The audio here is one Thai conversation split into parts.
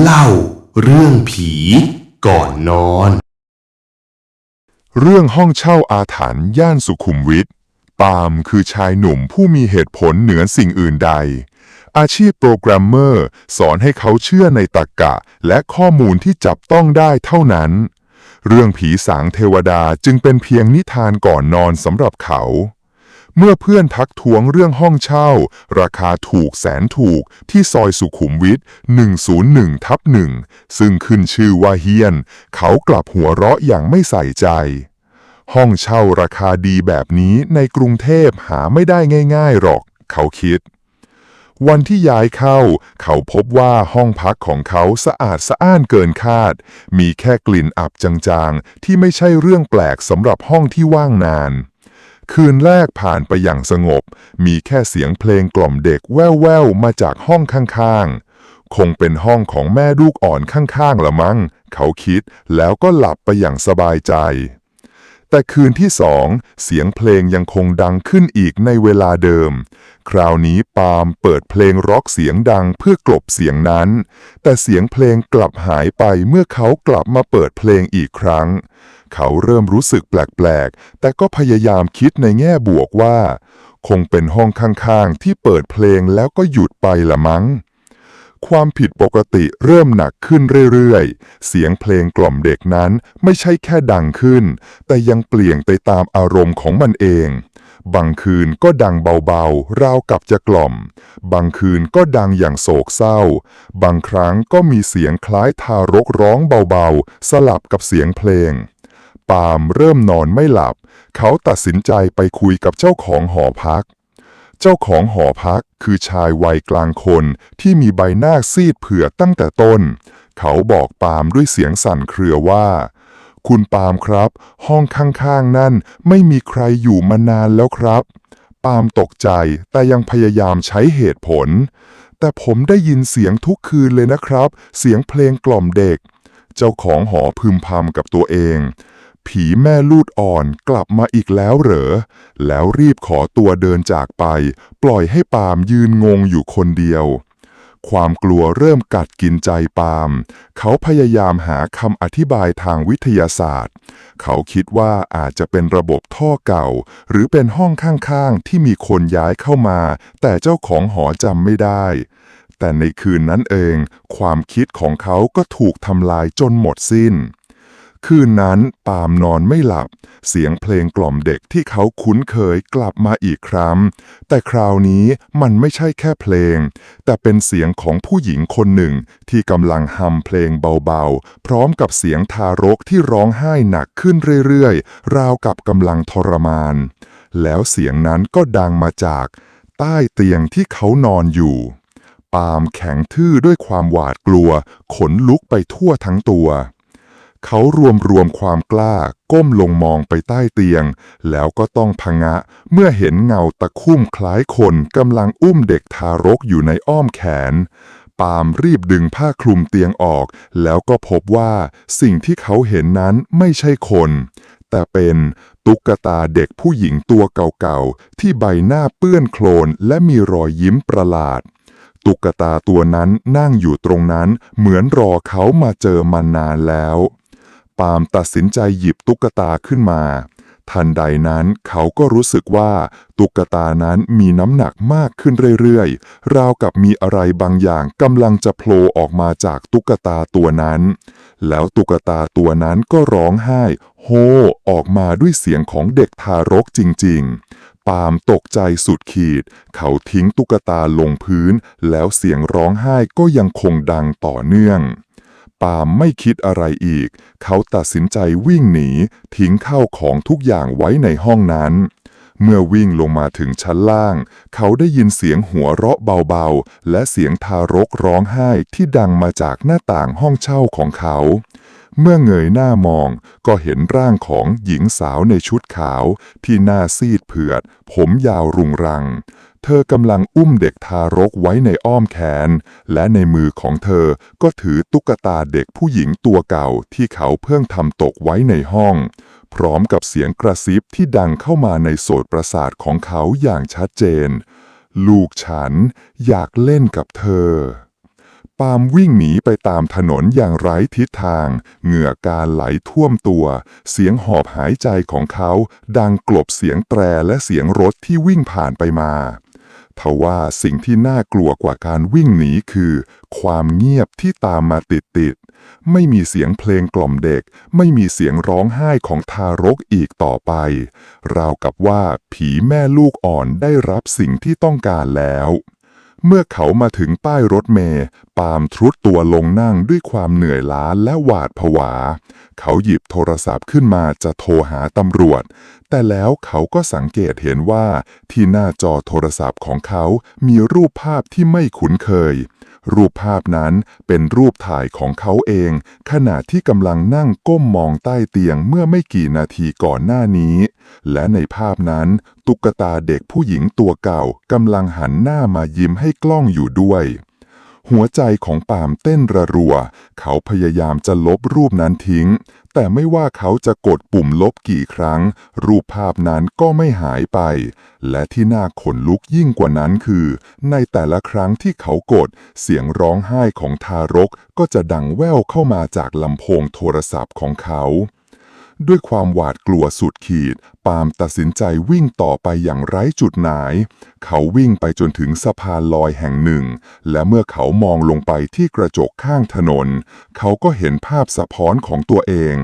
เล่าเรื่องผีก่อนนอน เรื่องห้องเช่าอาถรรพ์ย่านสุขุมวิทปาล์มคือชายหนุ่มผู้มีเหตุผลเหนือสิ่งอื่นใด อาชีพโปรแกรมเมอร์ สอนให้เขาเชื่อในตรรกะและข้อมูลที่จับต้องได้เท่านั้น เรื่องผีสางเทวดาจึงเป็นเพียงนิทานก่อนนอนสำหรับเขา เมื่อเพื่อนทักท้วงเรื่องห้องเช่า ราคาถูกแสนถูกที่ซอยสุขุมวิท 101 ทับหนึ่งซึ่งขึ้นชื่อว่าเฮียน เขากลับหัวเราะอย่างไม่ใส่ใจ ห้องเช่าราคาดีแบบนี้ในกรุงเทพหาไม่ได้ง่าย ๆหรอก เขาคิด วันที่ย้ายเข้า เขาพบว่าห้องพักของเขาสะอาดสะอ้านเกินคาด มีแค่กลิ่นอับจางๆ ที่ไม่ใช่เรื่องแปลกสำหรับห้องที่ว่างนาน คืนแรกผ่านไปอย่างสงบ มีแค่เสียงเพลงกล่อมเด็กแว่วๆมาจากห้องข้างๆ คงเป็นห้องของแม่ลูกอ่อนข้างๆละมั้ง เขาคิดแล้วก็หลับไปอย่างสบายใจ แต่คืนที่สองเสียงเพลงยังคงดังขึ้นอีกในเวลาเดิม คราวนี้ปาล์มเปิดเพลงร็อกเสียงดังเพื่อกลบเสียงนั้น แต่เสียงเพลงกลับหายไปเมื่อเขากลับมาเปิดเพลงอีกครั้ง เขาเริ่มรู้สึกแปลกๆ แต่ก็พยายามคิดในแง่บวกว่า คงเป็นห้องข้างๆ ที่เปิดเพลงแล้วก็หยุดไปละมั้ง ความผิดปกติเริ่มหนักขึ้นเรื่อยๆ เสียงเพลงกล่อมเด็กนั้นไม่ใช่แค่ดังขึ้น แต่ยังเปลี่ยนไปตามอารมณ์ของมันเอง บางคืนก็ดังเบาๆ ราวกับจะกล่อม บางคืนก็ดังอย่างโศกเศร้า บางครั้งก็มีเสียงคล้ายทารกร้องเบาๆ สลับกับเสียงเพลงปาล์มเริ่มนอนไม่หลับ เขาตัดสินใจไปคุยกับเจ้าของหอพัก เจ้าของหอพักคือชายวัยกลางคนที่มีใบหน้าซีดเผือดตั้งแต่ต้น เขาบอกปาล์มด้วยเสียงสั่นเครือว่า คุณปาล์มครับ ห้องข้างๆนั่นไม่มีใครอยู่มานานแล้วครับ ปาล์มตกใจแต่ยังพยายามใช้เหตุผล แต่ผมได้ยินเสียงทุกคืนเลยนะครับ เสียงเพลงกล่อมเด็ก เจ้าของหอพึมพำกับตัวเอง ผีแม่ลูดอ่อนกลับมาอีกแล้วเหรอ แล้วรีบขอตัวเดินจากไป ปล่อยให้ปามยืนงงอยู่คนเดียว ความกลัวเริ่มกัดกินใจปาม เขาพยายามหาคำอธิบายทางวิทยาศาสตร์ เขาคิดว่าอาจจะเป็นระบบท่อเก่า หรือเป็นห้องข้างๆ ที่มีคนย้ายเข้ามา แต่เจ้าของหอจำไม่ได้ แต่ในคืนนั้นเอง ความคิดของเขาก็ถูกทำลายจนหมดสิ้น คืนนั้นปามนอนไม่หลับ เสียงเพลงกล่อมเด็กที่เขาคุ้นเคยกลับมาอีกครั้ง แต่คราวนี้มันไม่ใช่แค่เพลง แต่เป็นเสียงของผู้หญิงคนหนึ่งที่กำลังฮัมเพลงเบาๆ พร้อมกับเสียงทารกที่ร้องไห้หนักขึ้นเรื่อยๆ ราวกับกำลังทรมาน แล้วเสียงนั้นก็ดังมาจาก ใต้เตียงที่เขานอนอยู่ปามแข็งทื่อด้วยความหวาดกลัว ขนลุกไปทั่วทั้งตัว เขารวมรวมความกล้า ก้มลงมองไปใต้เตียง แล้วก็ต้องพงะ เมื่อเห็นเงาตะคุ่มคล้ายคนกำลังอุ้มเด็กทารกอยู่ในอ้อมแขน ปาล์มรีบดึงผ้าคลุมเตียงออก แล้วก็พบว่าสิ่งที่เขาเห็นนั้นไม่ใช่คน แต่เป็นตุ๊กตาเด็กผู้หญิงตัวเก่าๆ ที่ใบหน้าเปื้อนโคลนและมีรอยยิ้มประหลาดตุ๊กตาตัวนั้นนั่งอยู่ตรงนั้นเหมือนรอเขามาเจอมานานแล้ว ปาล์มตัดสินใจหยิบตุ๊กตาขึ้นมา ทันใดนั้นเขาก็รู้สึกว่าตุ๊กตานั้นมีน้ำหนักมากขึ้นเรื่อยๆ ราวกับมีอะไรบางอย่างกำลังจะโผล่ออกมาจากตุ๊กตาตัวนั้น แล้วตุ๊กตาตัวนั้นก็ร้องไห้ โฮ ออกมาด้วยเสียงของเด็กทารกจริง ๆ ปาล์มตกใจสุดขีด เขาทิ้งตุ๊กตาลงพื้น แล้วเสียงร้องไห้ก็ยังคงดังต่อเนื่อง ปาล์มไม่คิดอะไรอีก เขาตัดสินใจวิ่งหนี ทิ้งข้าวของทุกอย่างไว้ในห้องนั้น เมื่อวิ่งลงมาถึงชั้นล่าง เขาได้ยินเสียงหัวเราะเบาๆ และเสียงทารกร้องไห้ที่ดังมาจากหน้าต่างห้องเช่าของเขา เมื่อเงยหน้ามองก็เห็นร่างของหญิงสาวในชุดขาว ที่หน้าซีดเผือด ผมยาวรุงรัง เธอกำลังอุ้มเด็กทารกไว้ในอ้อมแขน และในมือของเธอก็ถือตุ๊กตาเด็กผู้หญิงตัวเก่าที่เขาเพิ่งทำตกไว้ในห้อง พร้อมกับเสียงกระซิบที่ดังเข้ามาในโสตประสาทของเขาอย่างชัดเจน ลูกฉันอยากเล่นกับเธอ ปาล์มวิ่งหนีไปตามถนนอย่างไร้ทิศทาง เหงื่อการไหลท่วมตัว เสียงหอบหายใจของเขา ดังกลบเสียงแตรและเสียงรถที่วิ่งผ่านไปมาทว่าสิ่งที่น่ากลัวกว่าการวิ่งหนีคือ ความเงียบที่ตามมาติดๆ ไม่มีเสียงเพลงกล่อมเด็ก ไม่มีเสียงร้องไห้ของทารกอีกต่อไป ราวกับว่าผีแม่ลูกอ่อนได้รับสิ่งที่ต้องการแล้ว เมื่อเขามาถึงป้ายรถเมย์ปาล์มทรุดตัวลงนั่งด้วยความเหนื่อยล้าและหวาดผวา เขาหยิบโทรศัพท์ขึ้นมาจะโทรหาตำรวจ แต่แล้วเขาก็สังเกตเห็นว่าที่หน้าจอโทรศัพท์ของเขามีรูปภาพที่ไม่คุ้นเคย รูปภาพนั้นเป็นรูปถ่ายของเขาเอง ขณะที่กำลังนั่งก้มมองใต้เตียงเมื่อไม่กี่นาทีก่อนหน้านี้ และในภาพนั้น ตุ๊กตาเด็กผู้หญิงตัวเก่ากำลังหันหน้ามายิ้มให้กล้องอยู่ด้วย หัวใจของปามเต้นระรัว เขาพยายามจะลบรูปนั้นทิ้ง แต่ไม่ว่าเขาจะกดปุ่มลบกี่ครั้ง รูปภาพนั้นก็ไม่หายไป และที่น่าขนลุกยิ่งกว่านั้นคือ ในแต่ละครั้งที่เขากด เสียงร้องไห้ของทารกก็จะดังแว่วเข้ามาจากลำโพงโทรศัพท์ของเขา ด้วยความหวาดกลัวสุดขีด ปาล์มตัดสินใจวิ่งต่อไปอย่างไร้จุดหมาย เขาวิ่งไปจนถึงสะพานลอยแห่งหนึ่ง และเมื่อเขามองลงไปที่กระจกข้างถนน เขาก็เห็นภาพสะพ้อนของตัวเอง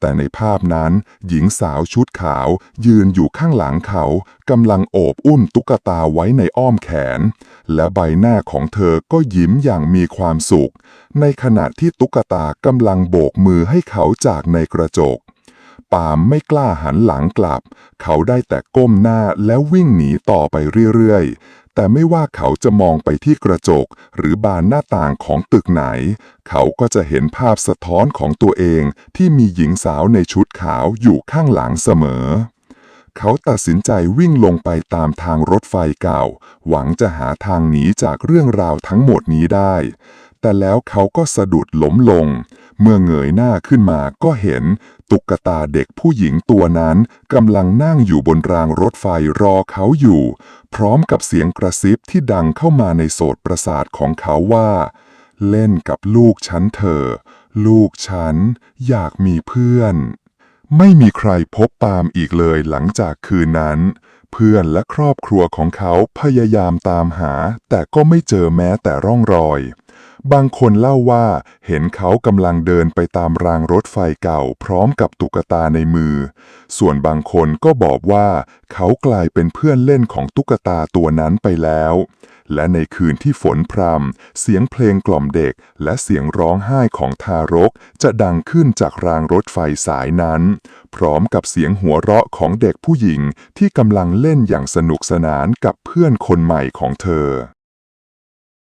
แต่ในภาพนั้น หญิงสาวชุดขาว ยืนอยู่ข้างหลังเขากำลังโอบอุ้มตุ๊กตาไว้ในอ้อมแขน และใบหน้าของเธอก็ยิ้มอย่างมีความสุข ในขณะที่ตุ๊กตากำลังโบกมือให้เขาจากในกระจก ปาล์มไม่กล้าหันหลังกลับ เขาได้แต่ก้มหน้าแล้ววิ่งหนีต่อไปเรื่อยๆ แต่ไม่ว่าเขาจะมองไปที่กระจก หรือบานหน้าต่างของตึกไหน เขาก็จะเห็นภาพสะท้อนของตัวเองที่มีหญิงสาวในชุดขาวอยู่ข้างหลังเสมอเขาตัดสินใจวิ่งลงไปตามทางรถไฟเก่า หวังจะหาทางหนีจากเรื่องราวทั้งหมดนี้ได้ แต่แล้วเขาก็สะดุดล้มลง เมื่อเงยหน้าขึ้นมาก็เห็นตุ๊กตาเด็กผู้หญิงตัวนั้นกำลังนั่งอยู่บนรางรถไฟรอเขาอยู่ พร้อมกับเสียงกระซิบที่ดังเข้ามาในโสตประสาทของเขาว่า เล่นกับลูกฉันเถอะลูกฉันอยากมีเพื่อน ไม่มีใครพบปาล์มอีกเลยหลังจากคืนนั้น เพื่อนและครอบครัวของเขาพยายามตามหา แต่ก็ไม่เจอแม้แต่ร่องรอย บางคนเล่าว่าเห็นเขากำลังเดินไปตามรางรถไฟเก่า พร้อมกับตุ๊กตาในมือ ส่วนบางคนก็บอกว่าเขากลายเป็นเพื่อนเล่นของตุ๊กตาตัวนั้นไปแล้ว และในคืนที่ฝนพรำเสียงเพลงกล่อมเด็ก และเสียงร้องไห้ของทารก จะดังขึ้นจากรางรถไฟสายนั้น พร้อมกับเสียงหัวเราะของเด็กผู้หญิงที่กำลังเล่นอย่างสนุกสนานกับเพื่อนคนใหม่ของเธอ